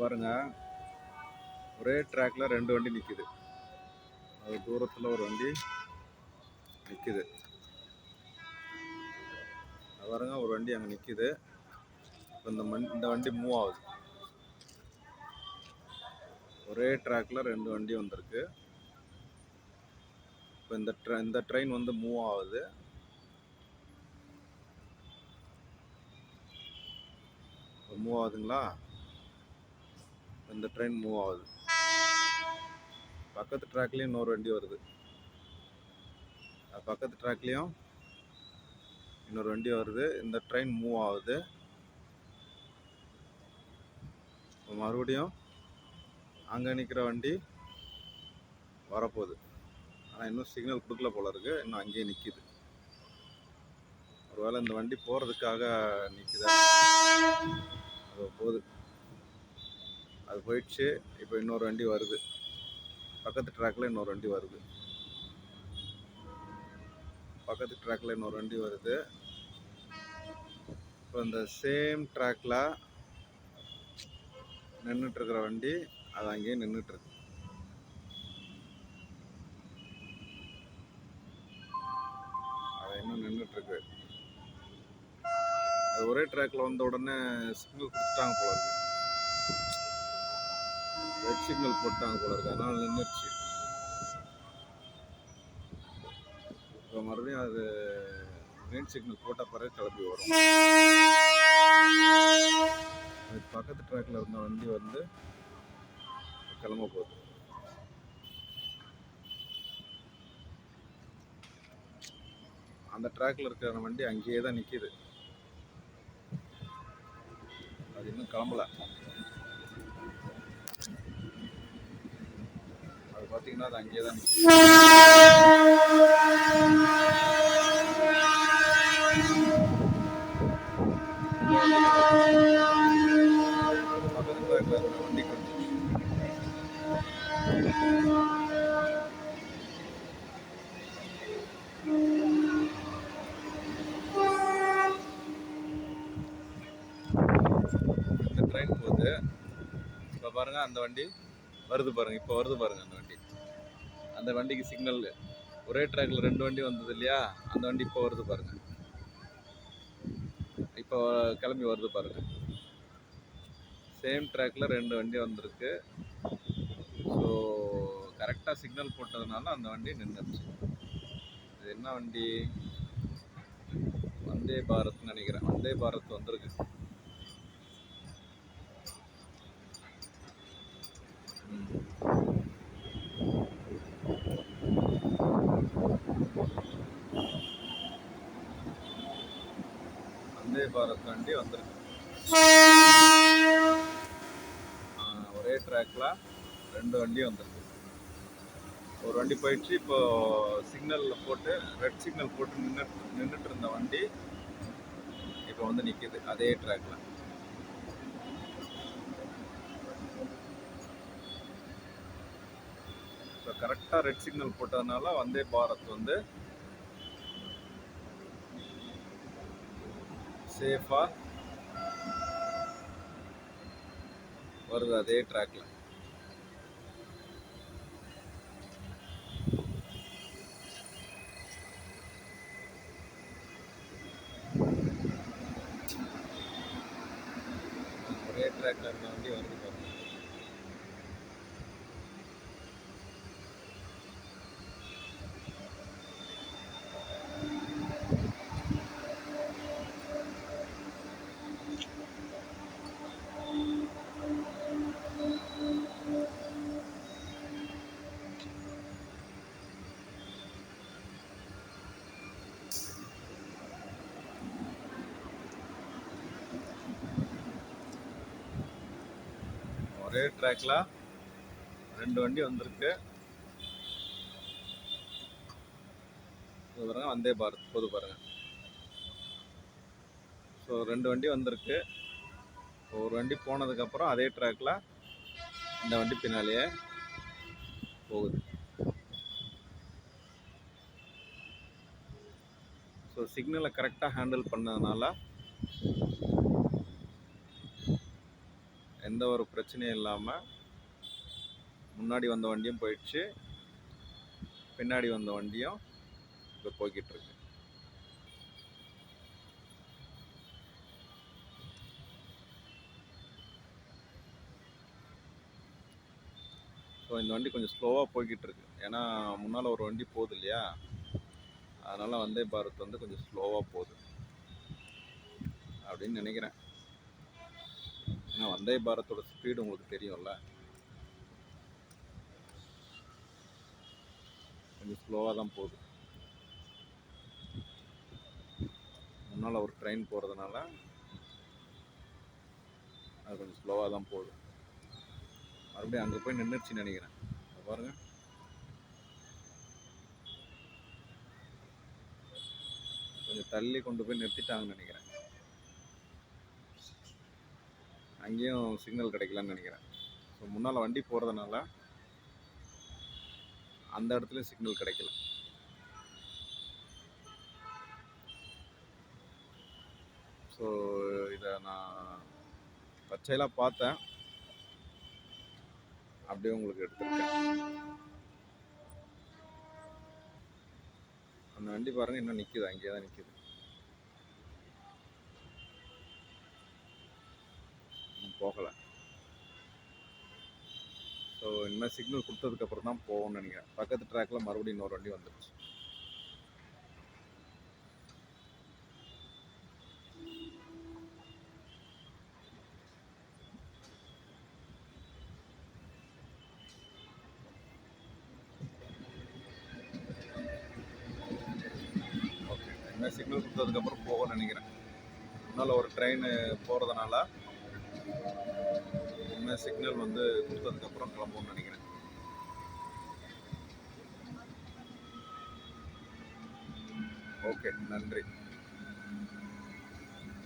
பாருங்க. ஒரே ட்ராக்ல ரெண்டு வண்டி நிற்குது அது தூரத்தில் ஒரு வண்டி நிற்குது அது பாருங்க ஒரு வண்டி அங்கே நிற்குது இப்போ இந்த மண் இந்த வண்டி மூவ் ஆகுது. ஒரே ட்ராக்ல ரெண்டு வண்டி வந்திருக்கு. இப்போ இந்த ட்ரெ இந்த ட்ரெயின் வந்து மூவ் ஆகுது. மூவ் ஆகுதுங்களா? இந்த ட்ரெயின் மூவ் ஆகுது. பக்கத்து ட்ராக்லேயும் இன்னொரு வண்டி வருது. பக்கத்து ட்ராக்லேயும் இன்னொரு வண்டி வருது. இந்த ட்ரெயின் மூவ் ஆகுது. இப்போ மறுபடியும் அங்கே நிற்கிற வண்டி வரப்போகுது. ஆனால் இன்னும் சிக்னல் கொடுக்கல போல இருக்கு. இன்னும் அங்கேயே நிற்கிது ஒருவேளை இந்த வண்டி போகிறதுக்காக நிற்குதா அது போகுது. அது போயிடுச்சு இப்போ இன்னொரு வண்டி வருது. பக்கத்து ட்ராக்கில் இன்னொரு வண்டி வருது. பக்கத்து ட்ராக்கில் இன்னொரு வண்டி வருது. இப்போ இந்த சேம் ட்ராக்கில் நின்றுட்டுருக்கிற வண்டி அது அங்கேயே நின்றுட்டுருக்கு அது இன்னும் நின்றுட்டுருக்கு அது ஒரே ட்ராக்கில் வந்த உடனே சிக்னல் கொடுத்துட்டாங்க போல இருக்கு. ரெட் சிக்னல் போட்டாங்க போல இருக்கு. அதனால நின்றுச்சு இப்போ மறுபடியும் அது கிரீன் சிக்னல் போட்ட பிறகு கிளம்பி வரும். அதுக்கு பக்கத்து ட்ராக்ல இருந்த வண்டி வந்து கிளம்ப போகுது. அந்த ட்ராக்ல இருக்கிற வண்டி அங்கேயே தான் நிற்கிது அது இன்னும் கிளம்பலை. பார்த்தீங்கன்னா அது அங்கேயே தான் வண்டி கொஞ்சம் ட்ரெயின் போகுது இப்போ பாருங்க அந்த வண்டி வருது பாருங்க இப்போ வருது பாருங்க அந்த வண்டி. அந்த வண்டிக்கு சிக்னல் ஒரே ட்ராக்ல ரெண்டு வண்டி வந்தது இல்லையா? அந்த வண்டி இப்போ வருது பாருங்க. இப்போ கிளம்பி வருது பாருங்க. சேம் ட்ராக்ல ரெண்டு வண்டி வந்திருக்கு. ஸோ கரெக்டாக சிக்னல் போட்டதுனால அந்த வண்டி நின்றுச்சு இது என்ன வண்டி? வந்தே பாரத்னு நினைக்கிறேன். வந்தே பாரத் வந்திருக்கு. ம். வந்தே பாரத் வண்டி வந்திருக்கு ஒரே ட்ராக்ல ரெண்டு வண்டியும் வந்திருக்கு. ஒரு வண்டி போயிடுச்சு இப்போ சிக்னலில் போட்டு ரெட் சிக்னல் போட்டு நின்று நின்றுட்டு இருந்த வண்டி இப்போ வந்து நிற்கிது அதே ட்ராக்ல ஸோ கரெக்டாக ரெட் சிக்னல் போட்டதுனால வந்தே பாரத் வந்து சேஃபாக வருது அதே ட்ராக்ல ஒரே ட்ராக்ல இருந்த வண்டி வருது பாருங்க ஒரே ட்ராக்ல ரெண்டு வண்டி வந்திருக்கு. பாருங்க வந்தே பாரத் போது பாருங்க. ஸோ ரெண்டு வண்டி வந்திருக்கு. ஒரு வண்டி போனதுக்கப்புறம் அதே ட்ராக்ல இந்த வண்டி பின்னாலேயே போகுது. ஸோ சிக்னலை கரெக்டாக ஹேண்டில் பண்ணதுனால எந்த ஒரு பிரச்சனையும் இல்லாமல் முன்னாடி வந்த வண்டியும் போயிடுச்சு. பின்னாடி வந்த வண்டியும் இப்போ போய்கிட்டுருக்கு ஸோ இந்த வண்டி கொஞ்சம் ஸ்லோவாக போய்கிட்டு இருக்கு. ஏன்னா முன்னால் ஒரு வண்டி போகுது இல்லையா? அதனால் வந்தே பாரத் வந்து கொஞ்சம் ஸ்லோவாக போகுது. அப்படின்னு நினைக்கிறேன். ஏன்னா வந்தே பாரத்தோட ஸ்பீடு உங்களுக்கு தெரியும்ல. கொஞ்சம் ஸ்லோவாக தான் போகுது. முன்னால் ஒரு ட்ரெயின் போகிறதுனால அது கொஞ்சம் ஸ்லோவாக தான் போகுது. மறுபடியும் அங்கே போய் நின்றுச்சுன்னு நினைக்கிறேன். பாருங்கள் கொஞ்சம் தள்ளி கொண்டு போய் நிறுத்திட்டாங்கன்னு நினைக்கிறேன். அங்கேயும் சிக்னல் கிடைக்கலன்னு நினைக்கிறேன். ஸோ முன்னால் வண்டி போகிறதுனால அந்த இடத்துல சிக்னல் கிடைக்கல. ஸோ இதை நான் பச்சையெல்லாம் பார்த்தேன். அப்படியே உங்களுக்கு எடுத்துருக்கேன். அந்த வண்டி பாருங்க இன்னும் நிற்கிது அங்கேயே தான் நிற்கிது போகலை. ஸோ இனிமேல் சிக்னல் கொடுத்ததுக்கப்புறம் தான் போகணும்னு நினைக்கிறேன். பக்கத்து ட்ராக்கில் மறுபடியும் இன்னொரு வண்டி வந்துடுச்சு ஓகே இனிமேல் சிக்னல் கொடுத்ததுக்கப்புறம் போகணும்னு நினைக்கிறேன். முன்னால் ஒரு ட்ரெயின் போகிறதுனால இனிமேல் சிக்னல் வந்து கொடுத்ததுக்கப்புறம் கிளம்பும்னு நினைக்கிறேன். ஓகே நன்றி.